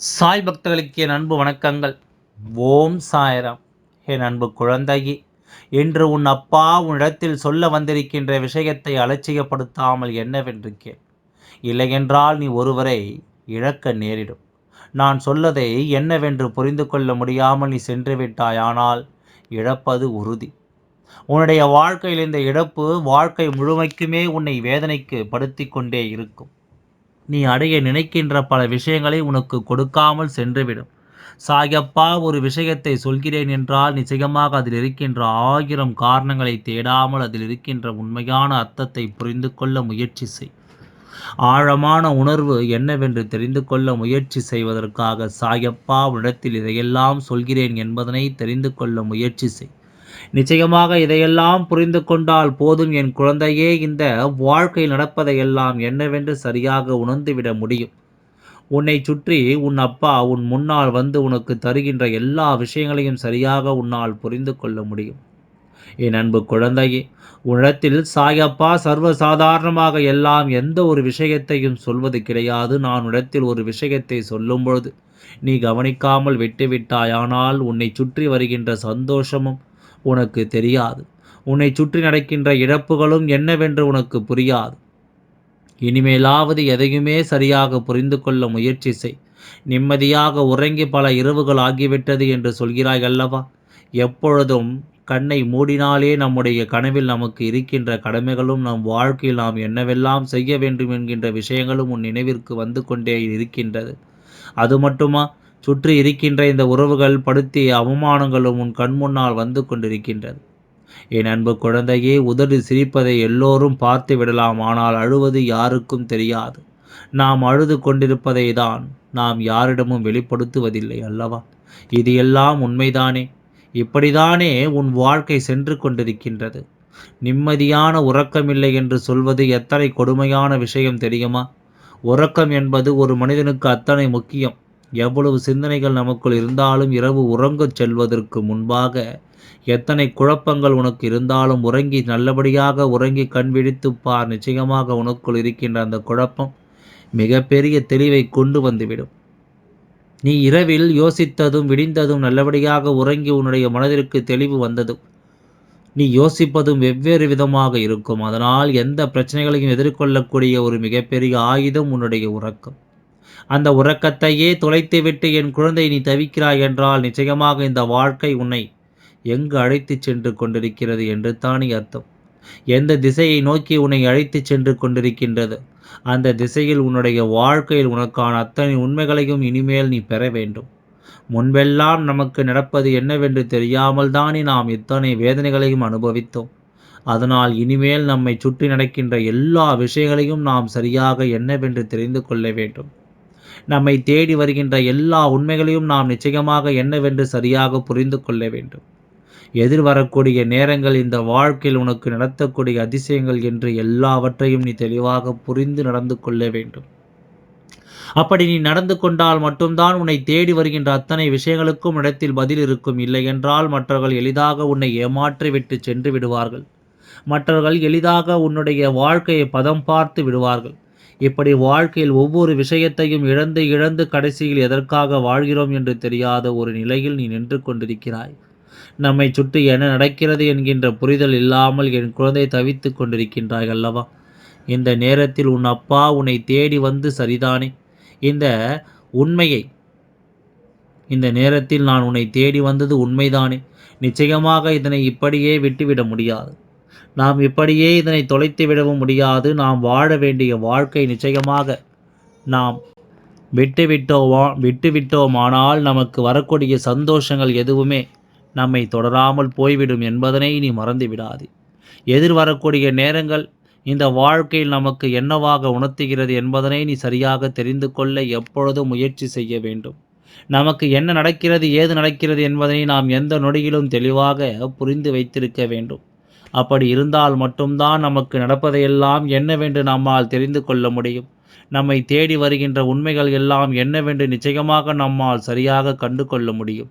சாய் பக்தர்களுக்கு என் அன்பு வணக்கங்கள். ஓம் சாயராம். என் அன்பு குழந்தையே என்று உன் அப்பா உன்னிடத்தில் சொல்ல வந்திருக்கின்ற விஷயத்தை அலட்சியப்படுத்தாமல் என்னவென்று கேள். இல்லையென்றால் நீ ஒருவரை இழக்க நேரிடும். நான் சொல்லதை என்னவென்று புரிந்து கொள்ள முடியாமல் நீ சென்று விட்டாயானால் இழப்பது உறுதி. உன்னுடைய வாழ்க்கையில் இந்த இழப்பு வாழ்க்கை முழுமைக்குமே உன்னை வேதனைக்கு படுத்தி கொண்டே இருக்கும். நீ அடைய நினைக்கின்ற பல விஷயங்களை உனக்கு கொடுக்காமல் சென்றுவிடும். சாயப்பா ஒரு விஷயத்தை சொல்கிறேன் என்றால் நிச்சயமாக அதில் இருக்கின்ற ஆயிரம் காரணங்களை தேடாமல் அதில் இருக்கின்ற உண்மையான அர்த்தத்தை புரிந்து கொள்ள முயற்சி செய். ஆழமான உணர்வு என்னவென்று தெரிந்து கொள்ள முயற்சி செய்வதற்காக சாயப்பா உன்னிடத்தில் இதையெல்லாம் சொல்கிறேன் என்பதனை தெரிந்து கொள்ள முயற்சி செய். நிச்சயமாக இதையெல்லாம் புரிந்து கொண்டால் போதும் என் குழந்தையே இந்த வாழ்க்கையில் நடப்பதையெல்லாம் என்னவென்று சரியாக உணர்ந்துவிட முடியும். உன்னை சுற்றி உன் அப்பா உன் முன்னால் வந்து உனக்கு தருகின்ற எல்லா விஷயங்களையும் சரியாக உன்னால் புரிந்து கொள்ள முடியும். என் அன்பு குழந்தையே உன்னிடத்தில் சாயப்பா சர்வசாதாரணமாக எல்லாம் எந்த ஒரு விஷயத்தையும் சொல்வது கிடையாது. நான் உன்னிடத்தில் ஒரு விஷயத்தை சொல்லும் பொழுது நீ கவனிக்காமல் விட்டுவிட்டாயானால் உன்னை சுற்றி வருகின்ற சந்தோஷமும் உனக்கு தெரியாது. உன்னை சுற்றி நடக்கின்ற இழப்புகளும் என்னவென்று உனக்கு புரியாது. இனிமேலாவது எதையுமே சரியாக புரிந்து கொள்ள முயற்சி செய். நிம்மதியாக உறங்கி பல இரவுகள் ஆகிவிட்டது என்று சொல்கிறாய் அல்லவா? எப்பொழுதும் கண்ணை மூடினாலே நம்முடைய கனவில் நமக்கு இருக்கின்ற கடமைகளும் நம் வாழ்க்கையில் நாம் என்னவெல்லாம் செய்ய வேண்டும் என்கின்ற விஷயங்களும் உன் நினைவிற்கு வந்து கொண்டே இருக்கின்றது. அது மட்டுமா? சுற்றி இருக்கின்ற இந்த உறவுகள் படுத்திய அவமானங்களும் உன் கண் முன்னால் வந்து கொண்டிருக்கின்றது. என் அன்பு குழந்தையே உதடு சிரிப்பதை எல்லோரும் பார்த்து விடலாம் ஆனால் அழுவது யாருக்கும் தெரியாது. நாம் அழுது கொண்டிருப்பதை தான் நாம் யாரிடமும் வெளிப்படுத்துவதில்லை அல்லவா? இது எல்லாம் உண்மைதானே? இப்படிதானே உன் வாழ்க்கை சென்று கொண்டிருக்கின்றது. நிம்மதியான உறக்கமில்லை என்று சொல்வது எத்தனை கொடுமையான விஷயம் தெரியுமா? உறக்கம் என்பது ஒரு மனிதனுக்கு அத்தனை முக்கியம். எவ்வளவு சிந்தனைகள் நமக்குள் இருந்தாலும் இரவு உறங்கச் செல்வதற்கு முன்பாக எத்தனை குழப்பங்கள் உனக்கு இருந்தாலும் உறங்கி நல்லபடியாக உறங்கி கண் விழித்து பார். நிச்சயமாக உனக்குள் இருக்கின்ற அந்த குழப்பம் மிகப்பெரிய தெளிவை கொண்டு வந்துவிடும். நீ இரவில் யோசித்ததும் விடிந்ததும் நல்லபடியாக உறங்கி உன்னுடைய மனதிற்கு தெளிவு வந்ததும் நீ யோசிப்பதும் வெவ்வேறு விதமாக இருக்கும். அதனால் எந்த பிரச்சனைகளையும் எதிர்கொள்ளக்கூடிய ஒரு மிகப்பெரிய ஆயுதம் உன்னுடைய உறக்கம். அந்த உறக்கத்தையே தொலைத்துவிட்டு என் குழந்தை நீ தவிக்கிறாய் என்றால் நிச்சயமாக இந்த வாழ்க்கை உன்னை எங்கு அழைத்துச் சென்று கொண்டிருக்கிறது என்று தானே அர்த்தம். எந்த திசையை நோக்கி உன்னை அழைத்துச் சென்று கொண்டிருக்கின்றது? அந்த திசையில் உன்னுடைய வாழ்க்கையில் உனக்கான அத்தனை உண்மைகளையும் இனிமேல் நீ பெற வேண்டும். முன்பெல்லாம் நமக்கு நடப்பது என்னவென்று தெரியாமல் தானே நாம் இத்தனை வேதனைகளையும் அனுபவித்தோம். அதனால் இனிமேல் நம்மை சுற்றி நடக்கின்ற எல்லா விஷயங்களையும் நாம் சரியாக என்னவென்று தெரிந்து கொள்ள வேண்டும். நம்மை தேடி வருகின்ற எல்லா உண்மைகளையும் நாம் நிச்சயமாக என்னவென்று சரியாக புரிந்து கொள்ள வேண்டும். எதிர்வரக்கூடிய நேரங்கள் இந்த வாழ்க்கையில் உனக்கு நடத்தக்கூடிய அதிசயங்கள் என்று எல்லாவற்றையும் நீ தெளிவாக புரிந்து நடந்து கொள்ள வேண்டும். அப்படி நீ நடந்து கொண்டால் மட்டும்தான் உன்னை தேடி வருகின்ற அத்தனை விஷயங்களுக்கும் இடத்தில் பதில் இருக்கும். இல்லை என்றால் மற்றவர்கள் எளிதாக உன்னை ஏமாற்றிவிட்டு சென்று விடுவார்கள். மற்றவர்கள் எளிதாக உன்னுடைய வாழ்க்கையை பதம் பார்த்து விடுவார்கள். இப்படி வாழ்க்கையில் ஒவ்வொரு விஷயத்தையும் இழந்து இழந்து கடைசியில் எதற்காக வாழ்கிறோம் என்று தெரியாத ஒரு நிலையில் நீ நின்று கொண்டிருக்கிறாய். நம்மை சுற்றி என்ன நடக்கிறது என்கின்ற புரிதல் இல்லாமல் என் குழந்தை தவித்து கொண்டிருக்கின்றாய் அல்லவா? இந்த நேரத்தில் உன் அப்பா உன்னை தேடி வந்து சரிதானே? இந்த உண்மையை இந்த நேரத்தில் நான் உன்னை தேடி வந்தது உண்மைதானே? நிச்சயமாக இதனை இப்படியே விட்டுவிட முடியாது. நாம் இப்படியே இதனை தொலைத்து விடவும் முடியாது. நாம் வாழ வேண்டிய வாழ்க்கை நிச்சயமாக நாம் விட்டுவிட்டோமா விட்டுவிட்டோமானால் நமக்கு வரக்கூடிய சந்தோஷங்கள் எதுவுமே நம்மை தொடராமல் போய்விடும் என்பதனை நீ மறந்து விடாது. எதிர் வரக்கூடிய நேரங்கள் இந்த வாழ்க்கையில் நமக்கு என்னவாக உணர்த்துகிறது என்பதனை நீ சரியாக தெரிந்து கொள்ள எப்பொழுதும் முயற்சி செய்ய வேண்டும். நமக்கு என்ன நடக்கிறது ஏது நடக்கிறது என்பதனை நாம் எந்த நொடியிலும் தெளிவாக புரிந்து வைத்திருக்க வேண்டும். அப்படி இருந்தால் மட்டும்தான் நமக்கு நடப்பதையெல்லாம் என்னவென்று நம்மால் தெரிந்து கொள்ள முடியும். நம்மை தேடி வருகின்ற உண்மைகள் எல்லாம் என்னவென்று நிச்சயமாக நம்மால் சரியாக கண்டு கொள்ள முடியும்.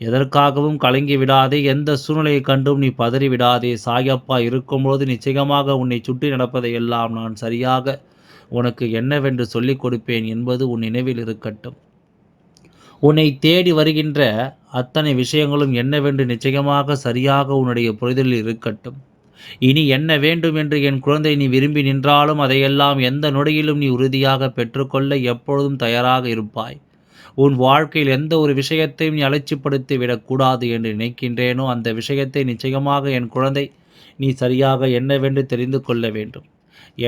எதற்காகவும் கலங்கி விடாதே எந்த சூழ்நிலையை கண்டும் நீ பதறி விடாதே. சாயப்பா இருக்கும்போது நிச்சயமாக உன்னை சுற்றி நடப்பதை எல்லாம் நான் சரியாக உனக்கு என்னவென்று சொல்லிக் கொடுப்பேன் என்பது உன் நினைவில் இருக்கட்டும். உன்னை தேடி வருகின்ற அத்தனை விஷயங்களும் என்னவென்று நிச்சயமாக சரியாக உன்னுடைய புரிதலில் இருக்கட்டும். இனி என்ன வேண்டும் என்று என் குழந்தை நீ விரும்பி நின்றாலும் அதையெல்லாம் எந்த நொடியிலும் நீ உறுதியாக பெற்றுக்கொள்ள எப்பொழுதும் தயாராக இருப்பாய். உன் வாழ்க்கையில் எந்த ஒரு விஷயத்தையும் நீ அலட்சிப்படுத்தி விடக்கூடாது என்று நினைக்கின்றேனோ அந்த விஷயத்தை நிச்சயமாக என் குழந்தை நீ சரியாக என்னவென்று தெரிந்து கொள்ள வேண்டும்.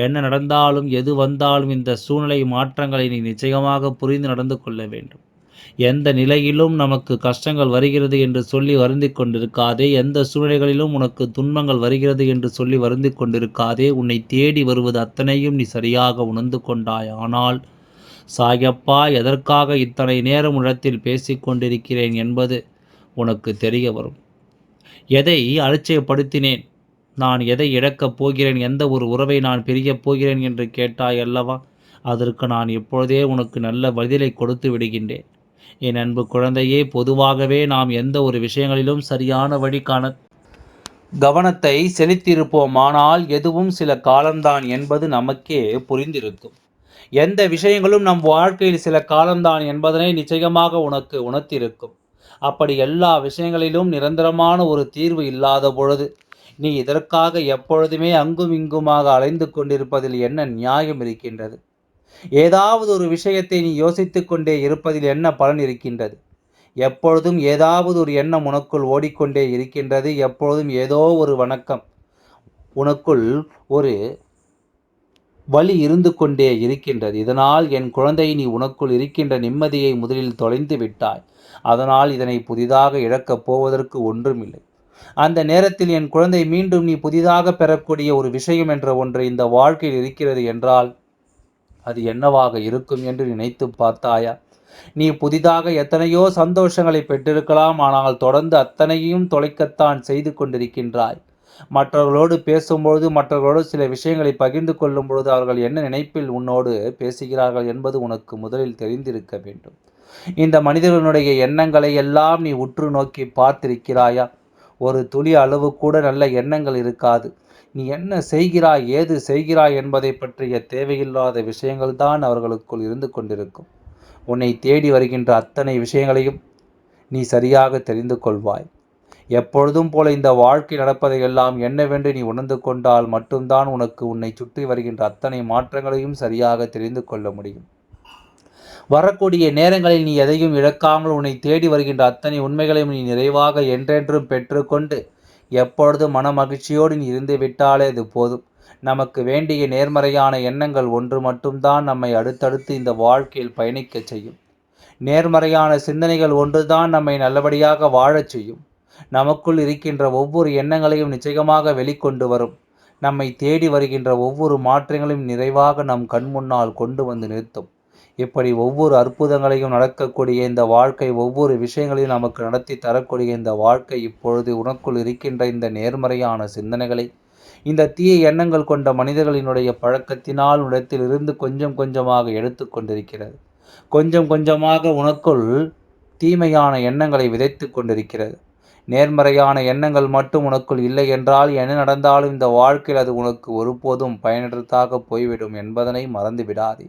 என்ன நடந்தாலும் எது வந்தாலும் இந்த சூழ்நிலை மாற்றங்களை நீ நிச்சயமாக புரிந்து நடந்து கொள்ள வேண்டும். எந்த நிலையிலும் நமக்கு கஷ்டங்கள் வருகிறது என்று சொல்லி வருந்தி கொண்டிருக்காதே எந்த சூழ்நிலைகளிலும் உனக்கு துன்பங்கள் வருகிறது என்று சொல்லி வருந்தி கொண்டிருக்காதே உன்னை தேடி வருவது அத்தனையும் நீ சரியாக உணர்ந்து கொண்டாய். ஆனால் சாயப்பா எதற்காக இத்தனை நேரம் இடத்தில் பேசிக்கொண்டிருக்கிறேன் என்பது உனக்கு தெரிய வரும். எதை அலட்சியப்படுத்தினேன்? நான் எதை இழக்கப் போகிறேன்? எந்த ஒரு உறவை நான் பிரியப் போகிறேன் என்று கேட்டாய் அல்லவா? அதற்கு நான் இப்பொழுதே உனக்கு நல்ல பதிலை கொடுத்து விடுகின்றேன். என் அன்பு குழந்தையே பொதுவாகவே நாம் எந்த ஒரு விஷயங்களிலும் சரியான வழிக்கான கவனத்தை செலுத்தியிருப்போம் ஆனால் எதுவும் சில காலம்தான் என்பது நமக்கே புரிந்திருக்கும். எந்த விஷயங்களும் நம் வாழ்க்கையில் சில காலம்தான் என்பதனை நிச்சயமாக உனக்கு உணர்த்திருக்கும் அப்படி எல்லா விஷயங்களிலும் நிரந்தரமான ஒரு தீர்வு இல்லாத பொழுது நீ இதற்காக எப்பொழுதுமே அங்கும் இங்குமாக அலைந்து கொண்டிருப்பதில் என்ன நியாயம் இருக்கின்றது? ஏதாவது ஒரு விஷயத்தை நீ யோசித்து கொண்டே இருப்பதில் என்ன பலன் இருக்கின்றது? எப்பொழுதும் ஏதாவது ஒரு எண்ணம் உனக்குள் ஓடிக்கொண்டே இருக்கின்றது. எப்பொழுதும் ஏதோ ஒரு வணக்கம் உனக்குள் ஒரு வழி இருந்து கொண்டே இருக்கின்றது. இதனால் என் குழந்தை நீ உனக்குள் இருக்கின்ற நிம்மதியை முதலில் தொலைந்து விட்டாய். அதனால் இதனை புதிதாக இழக்கப் போவதற்கு ஒன்றுமில்லை. அந்த நேரத்தில் என் குழந்தை மீண்டும் நீ புதிதாக பெறக்கூடிய ஒரு விஷயம் என்ற ஒன்று இந்த வாழ்க்கையில் இருக்கிறது என்றால் அது என்னவாக இருக்கும் என்று நினைத்து பார்த்தாயா? நீ புதிதாக எத்தனையோ சந்தோஷங்களை பெற்றிருக்கலாம் ஆனால் தொடர்ந்து அத்தனையும் தொலைக்கத்தான் செய்து கொண்டிருக்கின்றாய். மற்றவர்களோடு பேசும்பொழுது மற்றவர்களோடு சில விஷயங்களை பகிர்ந்து கொள்ளும் பொழுது அவர்கள் என்ன நினைப்பில் உன்னோடு பேசுகிறார்கள் என்பது உனக்கு முதலில் தெரிந்திருக்க வேண்டும். இந்த மனிதர்களுடைய எண்ணங்களை எல்லாம் நீ உற்று நோக்கி பார்த்திருக்கிறாயா? ஒரு துளி அளவு கூட நல்ல எண்ணங்கள் இருக்காது. நீ என்ன செய்கிறாய் ஏது செய்கிறாய் என்பதை பற்றிய தேவையில்லாத விஷயங்கள் தான் அவர்களுக்குள் இருந்து கொண்டிருக்கும். உன்னை தேடி வருகின்ற அத்தனை விஷயங்களையும் நீ சரியாக தெரிந்து கொள்வாய். எப்பொழுதும் போல இந்த வாழ்க்கை நடப்பதை எல்லாம் என்னவென்று நீ உணர்ந்து கொண்டால் மட்டும்தான் உனக்கு உன்னை சுற்றி வருகின்ற அத்தனை மாற்றங்களையும் சரியாக தெரிந்து கொள்ள முடியும். வரக்கூடிய நேரங்களில் நீ எதையும் இழக்காமல் உன்னை தேடி வருகின்ற அத்தனை உண்மைகளையும் நீ நிறைவாக என்றென்றும் பெற்றுக்கொண்டு எப்பொழுது மன மகிழ்ச்சியோடு நீ இருந்து விட்டாலே அது போதும். நமக்கு வேண்டிய நேர்மறையான எண்ணங்கள் ஒன்று மட்டும்தான் நம்மை அடுத்தடுத்து இந்த வாழ்க்கையில் பயணிக்கச் செய்யும். நேர்மறையான சிந்தனைகள் ஒன்றுதான் நம்மை நல்லபடியாக வாழச் செய்யும். நமக்குள் இருக்கின்ற ஒவ்வொரு எண்ணங்களையும் நிச்சயமாக வெளிக்கொண்டு வரும். நம்மை தேடி வருகின்ற ஒவ்வொரு மாற்றங்களையும் நிறைவாக நம் கண் முன்னால் கொண்டு வந்து நிறுத்தும். இப்படி ஒவ்வொரு அற்புதங்களையும் நடக்கக்கூடிய இந்த வாழ்க்கை ஒவ்வொரு விஷயங்களையும் நமக்கு நடத்தி தரக்கூடிய இந்த வாழ்க்கை இப்பொழுது உனக்குள் இருக்கின்ற இந்த நேர்மறையான சிந்தனைகளை இந்த தீய எண்ணங்கள் கொண்ட மனிதர்களினுடைய பழக்கத்தினால் உடத்தில் இருந்து கொஞ்சம் கொஞ்சமாக எடுத்து கொண்டிருக்கிறது. கொஞ்சம் கொஞ்சமாக உனக்குள் தீமையான எண்ணங்களை விதைத்து கொண்டிருக்கிறது. நேர்மறையான எண்ணங்கள் மட்டும் உனக்குள் இல்லை என்றால் என்ன நடந்தாலும் இந்த வாழ்க்கையில் அது உனக்கு ஒருபோதும் பயனற்றதாக போய்விடும் என்பதனை மறந்துவிடாதே.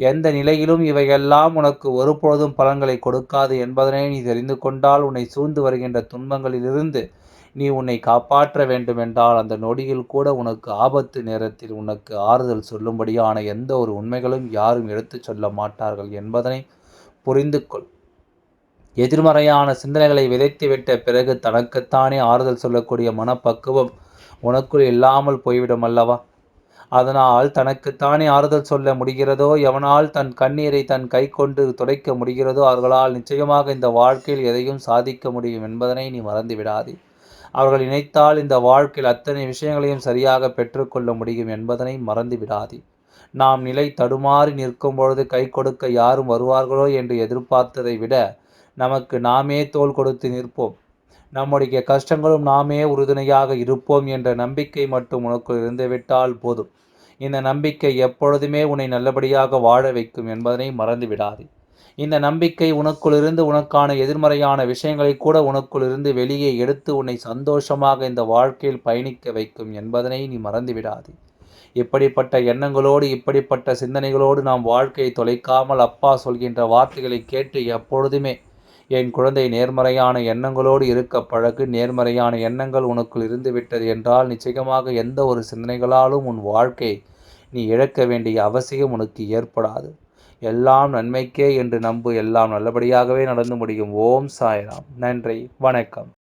எந்த நிலையிலும் இவையெல்லாம் உனக்கு ஒருபொழுதும் பலன்களை கொடுக்காது என்பதனை நீ தெரிந்து கொண்டால் உன்னை சூழ்ந்து வருகின்ற துன்பங்களிலிருந்து நீ உன்னை காப்பாற்ற வேண்டுமென்றால் அந்த நொடியில் கூட உனக்கு ஆபத்து நேரத்தில் உனக்கு ஆறுதல் சொல்லும்படியான எந்த ஒரு உண்மைகளும் யாரும் எடுத்துச் சொல்ல மாட்டார்கள் என்பதனை புரிந்து கொள். எதிர்மறையான சிந்தனைகளை விதைத்துவிட்ட பிறகு தனக்குத்தானே ஆறுதல் சொல்லக்கூடிய மனப்பக்குவம் உனக்குள் இல்லாமல் போய்விடும் அல்லவா? அதனால் தனக்குத்தானே ஆறுதல் சொல்ல முடிகிறதோ எவனால் தன் கண்ணீரை தன் கை கொண்டு துடைக்க முடிகிறதோ அவர்களால் நிச்சயமாக இந்த வாழ்க்கையில் எதையும் சாதிக்க முடியும் என்பதனை நீ மறந்து விடாதே அவர்கள் நினைத்தால் இந்த வாழ்க்கையில் அத்தனை விஷயங்களையும் சரியாக பெற்றுக்கொள்ள முடியும் என்பதனை மறந்து விடாதே நாம் நிலை தடுமாறி நிற்கும் பொழுது கை கொடுக்க யாரும் வருவார்களோ என்று எதிர்பார்த்ததை விட நமக்கு நாமே தோல் கொடுத்து நிற்போம். நம்முடைய கஷ்டங்களும் நாமே உறுதுணையாக இருப்போம் என்ற நம்பிக்கை மட்டும் உனக்குள் இருந்துவிட்டால் போதும். இந்த நம்பிக்கை எப்பொழுதுமே உன்னை நல்லபடியாக வாழ வைக்கும் என்பதனை மறந்து விடாதே இந்த நம்பிக்கை உனக்குள்ளிருந்து உனக்கான எதிர்மறையான விஷயங்களை கூட உனக்குள் இருந்து வெளியே எடுத்து உன்னை சந்தோஷமாக இந்த வாழ்க்கையில் பயணிக்க வைக்கும் என்பதனை நீ மறந்து விடாதே இப்படிப்பட்ட எண்ணங்களோடு இப்படிப்பட்ட சிந்தனைகளோடு நாம் வாழ்க்கையை தொலைக்காமல் அப்பா சொல்கின்ற வார்த்தைகளை கேட்டு எப்பொழுதுமே என் குழந்தை நேர்மறையான எண்ணங்களோடு இருக்க பழகு நேர்மறையான எண்ணங்கள் உனக்குள் இருந்துவிட்டது என்றால் நிச்சயமாக எந்த ஒரு சிந்தனைகளாலும் உன் வாழ்க்கை நீ இழக்க வேண்டிய அவசியம் உனக்கு ஏற்படாது. எல்லாம் நன்மைக்கே என்று நம்பு எல்லாம் நல்லபடியாகவே நடந்து முடியும். ஓம் சாய்ராம். நன்றி. வணக்கம்.